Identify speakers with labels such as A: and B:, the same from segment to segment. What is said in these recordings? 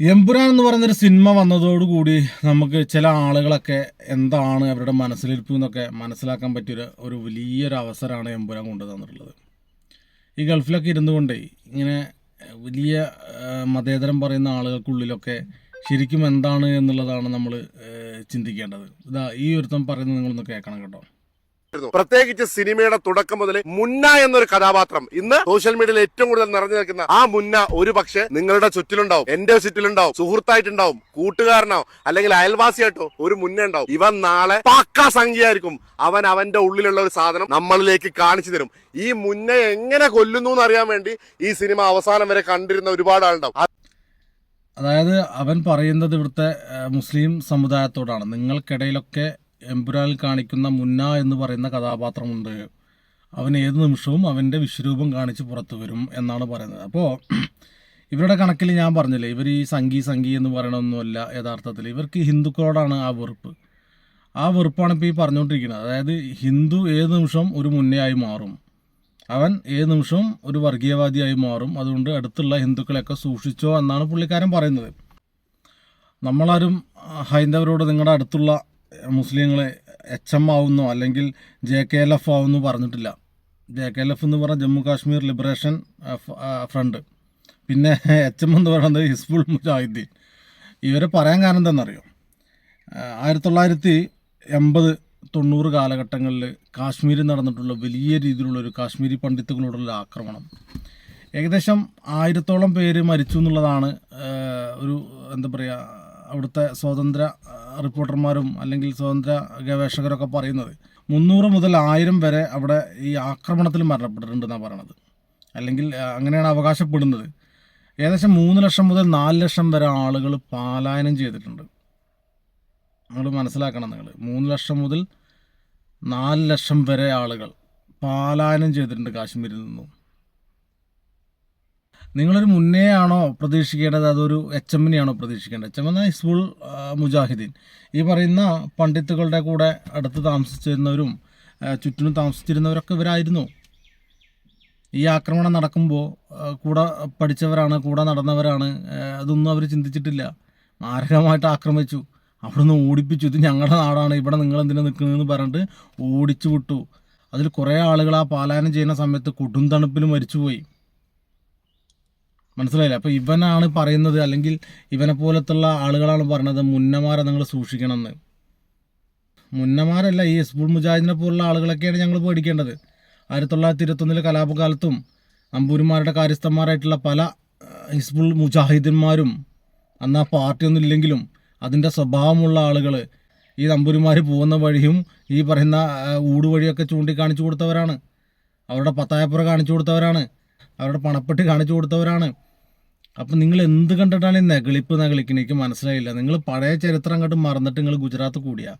A: എമ്പുരാൻ എന്ന് പറയുന്നൊരു സിനിമ വന്നതോടുകൂടി നമുക്ക് ചില ആളുകളൊക്കെ എന്താണ് അവരുടെ മനസ്സിലിരിപ്പ് എന്നൊക്കെ മനസ്സിലാക്കാൻ പറ്റിയൊരു ഒരു വലിയൊരു അവസരമാണ് എമ്പുരാൻ കൊണ്ടുതന്നിട്ടുള്ളത്. ഈ ഗൾഫിലൊക്കെ ഇരുന്നു കൊണ്ടേ ഇങ്ങനെ വലിയ മതേതരം പറയുന്ന ആളുകൾക്കുള്ളിലൊക്കെ ശരിക്കും എന്താണ് എന്നുള്ളതാണ് നമ്മൾ ചിന്തിക്കേണ്ടത്. ഇതാ ഈ ഒരുത്തം പറയുന്നത് നിങ്ങളൊന്ന് കേൾക്കണം കേട്ടോ.
B: പ്രത്യേകിച്ച് സിനിമയുടെ തുടക്കം മുതൽ മുന്ന എന്നൊരു കഥാപാത്രം. ഇന്ന് സോഷ്യൽ മീഡിയയിൽ ഏറ്റവും കൂടുതൽ നിറഞ്ഞു നിൽക്കുന്ന ആ മുന്ന ഒരു പക്ഷെ നിങ്ങളുടെ ചുറ്റിലുണ്ടാവും. എന്റെ ചുറ്റിലുണ്ടാവും. സുഹൃത്തായിട്ടുണ്ടാവും. കൂട്ടുകാരനോ അല്ലെങ്കിൽ അയൽവാസിയായിട്ടോ ഒരു മുന്ന ഉണ്ടാവും. ഇവൻ നാളെ പാക്കാ സംഖ്യയായിരിക്കും. അവൻ അവന്റെ ഉള്ളിലുള്ള ഒരു സാധനം നമ്മളിലേക്ക് കാണിച്ചു തരും. ഈ മുന്ന എങ്ങനെ കൊല്ലുന്നു എന്ന് അറിയാൻ വേണ്ടി ഈ സിനിമ അവസാനം വരെ കണ്ടിരുന്ന ഒരുപാട് ആളുണ്ടാവും.
A: അതായത് അവൻ പറയുന്നത് ഇവിടുത്തെ മുസ്ലിം സമുദായത്തോടാണ്. നിങ്ങൾക്കിടയിലൊക്കെ എമ്പുരാനിൽ കാണിക്കുന്ന മുന്ന എന്ന് പറയുന്ന കഥാപാത്രമുണ്ട്. അവൻ ഏത് നിമിഷവും അവന്റെ വിശ്വരൂപം കാണിച്ച് പുറത്തു വരും എന്നാണ് പറയുന്നത്. അപ്പോൾ ഇവരുടെ കണക്കിൽ ഞാൻ പറഞ്ഞില്ലേ ഇവർ ഈ സംഗി സംഗി എന്ന് പറയണമൊന്നുമല്ല യഥാർത്ഥത്തിൽ. ഇവർക്ക് ഹിന്ദുക്കളോടാണ് ആ വെറുപ്പ്. ആ വെറുപ്പാണ് ഇപ്പോൾ ഈ പറഞ്ഞുകൊണ്ടിരിക്കുന്നത്. അതായത് ഹിന്ദു ഏത് നിമിഷം ഒരു മുന്നയായി മാറും. അവൻ ഏത് നിമിഷവും ഒരു വർഗീയവാദിയായി മാറും. അതുകൊണ്ട് അടുത്തുള്ള ഹിന്ദുക്കളെയൊക്കെ സൂക്ഷിച്ചോ എന്നാണ് പുള്ളിക്കാരൻ പറയുന്നത്. നമ്മളാരും ഹൈന്ദവരോട് നിങ്ങളുടെ അടുത്തുള്ള മുസ്ലിങ്ങളെ എച്ച് എം ആവുന്നോ അല്ലെങ്കിൽ ജെ കെ എൽ എഫ് ആവുന്നു പറഞ്ഞിട്ടില്ല. ജെ കെ എൽ എഫ് എന്ന് പറഞ്ഞാൽ ജമ്മു കാശ്മീർ ലിബറേഷൻ ഫ്രണ്ട് പിന്നെ എച്ച് എം എന്ന് പറയുന്നത് ഹിസ്ബുൾ മുജാഹിദ്ദീൻ ഇവരെ പറയാൻ കാരണം എന്താണെന്നറിയോ? ആയിരത്തി തൊള്ളായിരത്തി എൺപത് തൊണ്ണൂറ് കാലഘട്ടങ്ങളിൽ കാശ്മീരിൽ നടന്നിട്ടുള്ള വലിയ രീതിയിലുള്ള ഒരു കാശ്മീരി പണ്ഡിത്തുകളോടുള്ള ആക്രമണം. ഏകദേശം ആയിരത്തോളം പേര് മരിച്ചു എന്നുള്ളതാണ് ഒരു എന്താ പറയുക അവിടുത്തെ സ്വതന്ത്ര ആ, റിപ്പോർട്ടർമാരും അല്ലെങ്കിൽ സ്വതന്ത്ര ഗവേഷകരൊക്കെ പറയുന്നത് മുന്നൂറ് മുതൽ ആയിരം വരെ അവിടെ ഈ ആക്രമണത്തിൽ മരണപ്പെട്ടിട്ടുണ്ടെന്നാണ് പറയണത്. അല്ലെങ്കിൽ അങ്ങനെയാണ് അവകാശപ്പെടുന്നത്. ഏകദേശം മൂന്ന് ലക്ഷം മുതൽ നാല് ലക്ഷം വരെ ആളുകൾ പാലായനം ചെയ്തിട്ടുണ്ട്. നിങ്ങൾ മനസ്സിലാക്കണം നിങ്ങൾ. മൂന്ന് ലക്ഷം മുതൽ നാല് ലക്ഷം വരെ ആളുകൾ പാലായനം ചെയ്തിട്ടുണ്ട് കാശ്മീരിൽ നിന്നും. നിങ്ങളൊരു മുന്നേ ആണോ പ്രതീക്ഷിക്കേണ്ടത്? അതൊരു എച്ച് എമ്മിനെയാണോ പ്രതീക്ഷിക്കേണ്ടത്? എച്ച് എം എന്ന ഹിസ്ബുൾ മുജാഹിദ്ദീൻ ഈ പറയുന്ന പണ്ഡിത്തുകളുടെ കൂടെ അടുത്ത് താമസിച്ചിരുന്നവരും ചുറ്റിനും താമസിച്ചിരുന്നവരൊക്കെ ഇവരായിരുന്നു. ഈ ആക്രമണം നടക്കുമ്പോൾ കൂടെ പഠിച്ചവരാണ് കൂടെ നടന്നവരാണ് അതൊന്നും അവർ ചിന്തിച്ചിട്ടില്ല. മാരകമായിട്ട് ആക്രമിച്ചു. അവിടുന്ന് ഓടിപ്പിച്ചു. ഇത് ഞങ്ങളുടെ നാടാണ്. ഇവിടെ നിങ്ങൾ എന്തിനാ നിൽക്കുന്നതെന്ന് പറഞ്ഞിട്ട് ഓടിച്ചു വിട്ടു. അതിൽ കുറേ ആളുകൾ ആ പാലായനം ചെയ്യുന്ന സമയത്ത് കൊടും തണുപ്പിൽ മരിച്ചുപോയി. മനസ്സിലായില്ല? അപ്പോൾ ഇവനാണ് പറയുന്നത് അല്ലെങ്കിൽ ഇവനെ പോലത്തുള്ള ആളുകളാണ് പറഞ്ഞത്. മുന്നമാരെ നിങ്ങൾ സൂക്ഷിക്കണം എന്ന് മുന്നമാരല്ല ഈ ഹിസ്ബുൾ മുജാഹിദിനെ പോലുള്ള ആളുകളൊക്കെയാണ് ഞങ്ങൾ പേടിക്കേണ്ടത്. ആയിരത്തി തൊള്ളായിരത്തി ഇരുപത്തൊന്നിലെ കലാപകാലത്തും നമ്പൂരിമാരുടെ കാര്യസ്ഥന്മാരായിട്ടുള്ള പല ഹിസ്ബുൾ മുജാഹിദന്മാരും അന്ന് ആ പാർട്ടിയൊന്നും ഇല്ലെങ്കിലും അതിന്റെ സ്വഭാവമുള്ള ആളുകൾ ഈ നമ്പൂരിമാർ പോകുന്ന വഴിയും ഈ പറയുന്ന ഊട് വഴിയൊക്കെ ചൂണ്ടിക്കാണിച്ചു കൊടുത്തവരാണ്. അവരുടെ പത്തായപ്പുറ കാണിച്ചു കൊടുത്തവരാണ്. അവരുടെ പണപ്പെട്ടി കാണിച്ചു കൊടുത്തവരാണ്. അപ്പം നിങ്ങൾ എന്ത് കണ്ടിട്ടാണ് ഈ നെഗളിപ്പ് നെകളിക്കുന്നത് എനിക്ക് മനസ്സിലായില്ല. നിങ്ങൾ പഴയ ചരിത്രം അങ്ങോട്ട് മറന്നിട്ട് നിങ്ങൾ ഗുജറാത്ത് കൂടിയാ.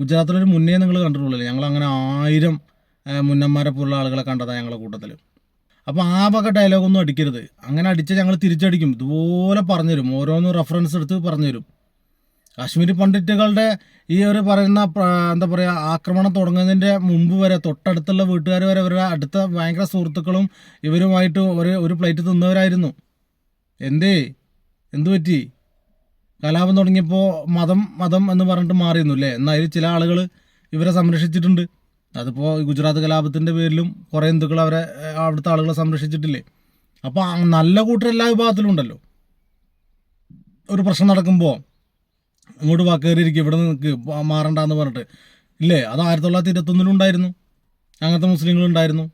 A: ഗുജറാത്തിലൊരു മുന്നേ നിങ്ങൾ കണ്ടിട്ടുള്ളൂ ഞങ്ങൾ അങ്ങനെ ആയിരം മുന്നന്മാരെ പോലുള്ള ആളുകളെ കണ്ടതാണ് ഞങ്ങളുടെ കൂട്ടത്തിൽ അപ്പോൾ ആ വക ഡയലോഗൊന്നും അടിക്കരുത്. അങ്ങനെ അടിച്ച് ഞങ്ങൾ തിരിച്ചടിക്കും. ഇതുപോലെ പറഞ്ഞുതരും. ഓരോന്നും റെഫറൻസ് എടുത്ത് പറഞ്ഞുതരും. കാശ്മീരി പണ്ഡിറ്റുകളുടെ ഈ ഒരു പറയുന്ന എന്താ പറയുക ആക്രമണം തുടങ്ങുന്നതിന്റെ മുമ്പ് വരെ തൊട്ടടുത്തുള്ള വീട്ടുകാർ വരെ അവരുടെ അടുത്ത ഭയങ്കര സുഹൃത്തുക്കളും ഇവരുമായിട്ട് ഒരു ഒരു പ്ലേറ്റ് തിന്നവരായിരുന്നു. എന്തേ? എന്തു പറ്റി? കലാപം തുടങ്ങിയപ്പോൾ മതം മതം എന്ന് പറഞ്ഞിട്ട് മാറിയിരുന്നു അല്ലേ എന്നാൽ ചില ആളുകൾ ഇവരെ സംരക്ഷിച്ചിട്ടുണ്ട്. അതിപ്പോൾ ഗുജറാത്ത് കലാപത്തിന്റെ പേരിലും കുറേ ഹിന്ദുക്കൾ അവരെ അവിടുത്തെ ആളുകളെ സംരക്ഷിച്ചിട്ടില്ലേ? അപ്പോൾ നല്ല കൂട്ടർ എല്ലാ വിഭാഗത്തിലും ഉണ്ടല്ലോ. ഒരു പ്രശ്നം നടക്കുമ്പോൾ ഇങ്ങോട്ട് വാ കയറിയിരിക്കും ഇവിടെ നിൽക്ക് മാറണ്ടെന്ന് പറഞ്ഞിട്ട്. ഇല്ലേ? അത് ആയിരത്തി തൊള്ളായിരത്തി ഇരുപത്തൊന്നിലുണ്ടായിരുന്നു അങ്ങനത്തെ മുസ്ലിങ്ങളുണ്ടായിരുന്നു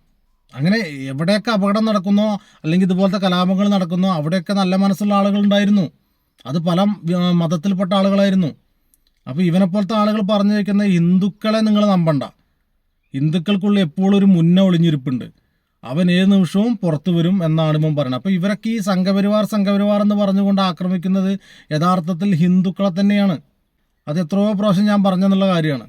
A: അങ്ങനെ എവിടെയൊക്കെ അപകടം നടക്കുന്നോ അല്ലെങ്കിൽ ഇതുപോലത്തെ കലാപങ്ങൾ നടക്കുന്നോ അവിടെയൊക്കെ നല്ല മനസ്സുള്ള ആളുകൾ ഉണ്ടായിരുന്നു അത് പല മതത്തിൽപ്പെട്ട ആളുകളായിരുന്നു. അപ്പോൾ ഇവനെ പോലത്തെ ആളുകൾ പറഞ്ഞു വയ്ക്കുന്ന ഹിന്ദുക്കളെ നിങ്ങൾ നമ്പണ്ട. ഹിന്ദുക്കൾക്കുള്ള എപ്പോഴും ഒരു മുന്ന ഒളിഞ്ഞിരിപ്പുണ്ട്. അവൻ ഏത് നിമിഷവും പുറത്തു വരും എന്നാണ് ഇവൻ പറയുന്നത്. അപ്പോൾ ഇവരൊക്കെ ഈ സംഘപരിവാർ സംഘപരിവാർ എന്ന് പറഞ്ഞുകൊണ്ട് ആക്രമിക്കുന്നത് യഥാർത്ഥത്തിൽ ഹിന്ദുക്കളെ തന്നെയാണ്. അത് എത്രയോ പ്രാവശ്യം ഞാൻ പറഞ്ഞെന്നുള്ള കാര്യമാണ്.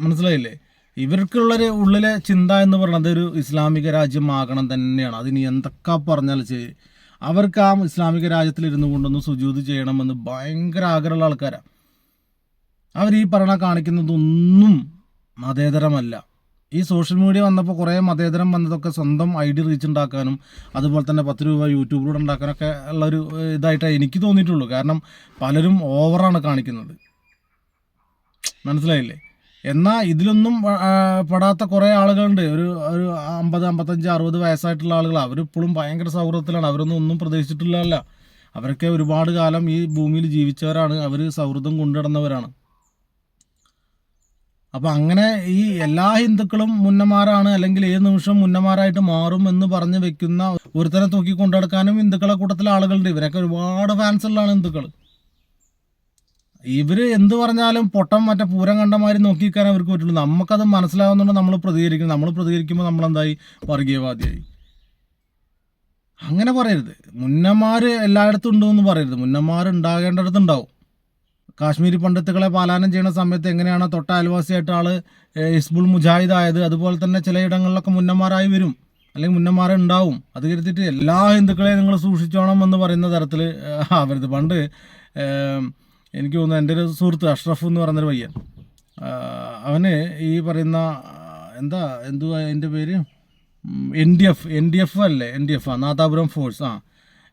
A: മനസ്സിലായില്ലേ? ഇവർക്കുള്ളൊരു ഉള്ളിലെ ചിന്ത എന്ന് പറയുന്നത് ഒരു ഇസ്ലാമിക രാജ്യമാകണം തന്നെയാണ്. അതിന് എന്തൊക്കെ പറഞ്ഞാൽ ശരി. അവർക്ക് ആ ഇസ്ലാമിക രാജ്യത്തിൽ ഇരുന്നു കൊണ്ടൊന്ന് സുജൂത് ചെയ്യണമെന്ന് ഭയങ്കര ആഗ്രഹമുള്ള ആൾക്കാരാണ് അവർ ഈ പറയണ കാണിക്കുന്നതൊന്നും മതേതരമല്ല. ഈ സോഷ്യൽ മീഡിയ വന്നപ്പോൾ കുറേ മതേതരം വന്നതൊക്കെ സ്വന്തം ഐ ഡി റീച്ച് ഉണ്ടാക്കാനും അതുപോലെ തന്നെ പത്ത് രൂപ യൂട്യൂബിലൂടെ ഉണ്ടാക്കാനൊക്കെ ഉള്ളൊരു ഇതായിട്ടേ എനിക്ക് തോന്നിയിട്ടുള്ളൂ. കാരണം പലരും ഓവറാണ് കാണിക്കുന്നത്. മനസ്സിലായില്ലേ? എന്നാൽ ഇതിലൊന്നും പെടാത്ത കുറേ ആളുകളുണ്ട്. ഒരു ഒരു അമ്പത് അമ്പത്തഞ്ച് അറുപത് വയസ്സായിട്ടുള്ള ആളുകൾ അവരിപ്പോഴും ഭയങ്കര സൗഹൃദത്തിലാണ്. അവരൊന്നും ഒന്നും പ്രതീക്ഷിച്ചിട്ടില്ലല്ല അവരൊക്കെ ഒരുപാട് കാലം ഈ ഭൂമിയിൽ ജീവിച്ചവരാണ്. അവർ സൗഹൃദം കൊണ്ടുനടന്നവരാണ്. അപ്പം അങ്ങനെ ഈ എല്ലാ ഹിന്ദുക്കളും മുന്നമാരാണ്. അല്ലെങ്കിൽ ഏത് നിമിഷം മുന്നമാരായിട്ട് മാറും എന്ന് പറഞ്ഞ് വെക്കുന്ന ഒരുത്തനെ തൂക്കി കൊണ്ടുനടക്കാനും ഹിന്ദുക്കളെ കൂട്ടത്തിലെ ആളുകളുണ്ട്. ഇവരൊക്കെ ഒരുപാട് ഫാൻസ് ഉള്ളതാണ് ഹിന്ദുക്കൾ ഇവർ എന്ത് പറഞ്ഞാലും പൊട്ടം മറ്റേ പൂരം കണ്ടമാതിരി നോക്കിക്കാൻ അവർക്ക് പറ്റുള്ളൂ. നമുക്കത് മനസ്സിലാവുന്നുണ്ട് നമ്മൾ പ്രതികരിക്കും നമ്മൾ പ്രതികരിക്കുമ്പോൾ നമ്മളെന്തായി? വർഗീയവാദിയായി. അങ്ങനെ പറയരുത്. മുന്നമാര് എല്ലായിടത്തും ഉണ്ടെന്ന് പറയരുത്. മുന്നമാർ ഉണ്ടാവും കാശ്മീരി പണ്ഡിത്തുകളെ പാലായനം ചെയ്യുന്ന സമയത്ത് എങ്ങനെയാണ് തൊട്ട അയൽവാസിയായിട്ട് ഏഹ്, ഹിസ്ബുൾ മുജാഹിദ് ആയത് അതുപോലെ തന്നെ ചിലയിടങ്ങളിലൊക്കെ മുന്നന്മാരായി വരും. അല്ലെങ്കിൽ മുന്നന്മാരെ ഉണ്ടാവും. അത് കരുതിയിട്ട് എല്ലാ ഹിന്ദുക്കളെയും നിങ്ങൾ സൂക്ഷിച്ചോണം എന്ന് പറയുന്ന തരത്തിൽ ആവരുത് പണ്ട് എനിക്ക് തോന്നുന്നു എന്റെ ഒരു സുഹൃത്ത് അഷ്റഫ് എന്ന് പറയുന്നൊരു പയ്യൻ. അവന് ഈ പറയുന്ന എന്താ എന്തുവാ എന്റെ പേര്? N D F N D F അല്ലേ? എൻ ഡി എഫ് ആ നാദാപുരം ഫോഴ്സ് ആ.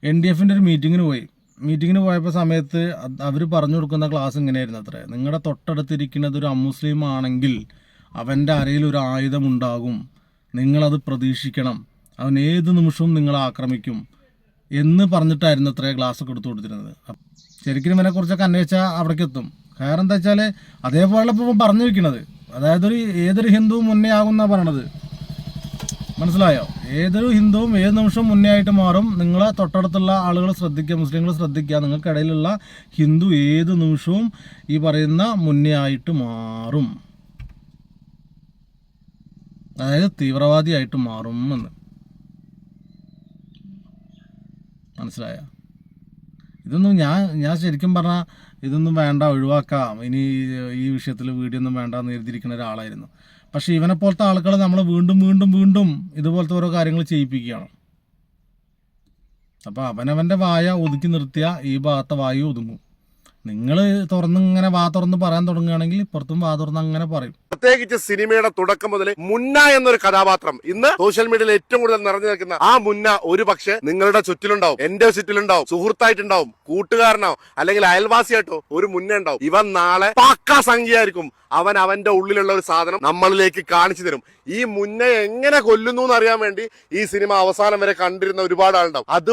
A: എൻ ഡി എഫിന്റെ ഒരു മീറ്റിങ്ങിന് പോയി. മീറ്റിങ്ങിന് പോയപ്പോൾ സമയത്ത് അവർ പറഞ്ഞു കൊടുക്കുന്ന ക്ലാസ് ഇങ്ങനെയായിരുന്നു അത്രേ. നിങ്ങളുടെ തൊട്ടടുത്തിരിക്കുന്നത് ഒരു അമുസ്ലിം ആണെങ്കിൽ അവന്റെ അരയിൽ ഒരു ആയുധം ഉണ്ടാകും. നിങ്ങളത് പ്രതീക്ഷിക്കണം. അവൻ ഏത് നിമിഷവും നിങ്ങളെ ആക്രമിക്കും എന്ന് പറഞ്ഞിട്ടായിരുന്നു അത്രേ ക്ലാസ് കൊടുത്തു കൊടുത്തിരുന്നത്. ശരിക്കും ഇവനെ കുറിച്ചൊക്കെ അന്വേഷിച്ചാൽ അവിടേക്ക് എത്തും. കാരണം എന്താ വെച്ചാൽ അതേപോലെ ഇപ്പോൾ പറഞ്ഞു വെക്കണത്. അതായത് ഒരു ഏതൊരു ഹിന്ദുവും മുന്നേ ആകുന്ന പറയണത്. മനസ്സിലായോ? ഏതൊരു ഹിന്ദുവും ഏത് നിമിഷം മുന്നേ ആയിട്ട് മാറും. നിങ്ങളെ തൊട്ടടുത്തുള്ള ആളുകൾ ശ്രദ്ധിക്കുക മുസ്ലിങ്ങൾ ശ്രദ്ധിക്കുക. നിങ്ങൾക്കിടയിലുള്ള ഹിന്ദു ഏത് നിമിഷവും ഈ പറയുന്ന മുന്നേ ആയിട്ട് മാറും. അതായത് തീവ്രവാദിയായിട്ട് മാറും എന്ന്. മനസ്സിലായോ? ഇതൊന്നും ഞാൻ ഞാൻ ശരിക്കും പറഞ്ഞാൽ ഇതൊന്നും വേണ്ട ഒഴിവാക്കാം. ഇനി ഈ വിഷയത്തിൽ വീഡിയോ ഒന്നും വേണ്ട എന്ന് എഴുതിയിരിക്കുന്ന ഒരാളായിരുന്നു. പക്ഷേ ഇവനെ പോലത്തെ ആളുകൾ നമ്മൾ വീണ്ടും വീണ്ടും വീണ്ടും ഇതുപോലത്തെ ഓരോ കാര്യങ്ങൾ ചെയ്യിപ്പിക്കുകയാണ്. അപ്പോൾ അവനവന്റെ വായ ഒതുക്കി നിർത്തിയാൽ ഈ ഭാഗത്തെ വായു ഒതുങ്ങും. നിങ്ങൾ തുറന്ന് ഇങ്ങനെ വാ തുറന്ന് പറയാൻ തുടങ്ങുകയാണെങ്കിൽ ഇപ്പുറത്തും വാ തുറന്ന് അങ്ങനെ പറയും.
B: പ്രത്യേകിച്ച് സിനിമയുടെ തുടക്കം മുതൽ മുന്ന എന്നൊരു കഥാപാത്രം ഇന്ന് സോഷ്യൽ മീഡിയയിൽ ഏറ്റവും കൂടുതൽ നിറഞ്ഞു നിൽക്കുന്ന ആ മുന്ന ഒരു പക്ഷെ നിങ്ങളുടെ ചുറ്റിലുണ്ടാവും എന്റെ ചുറ്റിലുണ്ടാവും സുഹൃത്തായിട്ടുണ്ടാവും കൂട്ടുകാരനാവും അല്ലെങ്കിൽ അയൽവാസിയായിട്ടോ ഒരു മുന്ന ഉണ്ടാവും. ഇവൻ നാളെ പാക്കാ സംഖ്യയായിരിക്കും. അവൻ അവന്റെ ഉള്ളിലുള്ള ഒരു സാധനം നമ്മളിലേക്ക് കാണിച്ചു തരും. ഈ മുന്നയെ എങ്ങനെ കൊല്ലുന്നു എന്ന് അറിയാൻ വേണ്ടി ഈ സിനിമ അവസാനം വരെ കണ്ടിരുന്ന ഒരുപാട് ആളുണ്ടാവും. അത്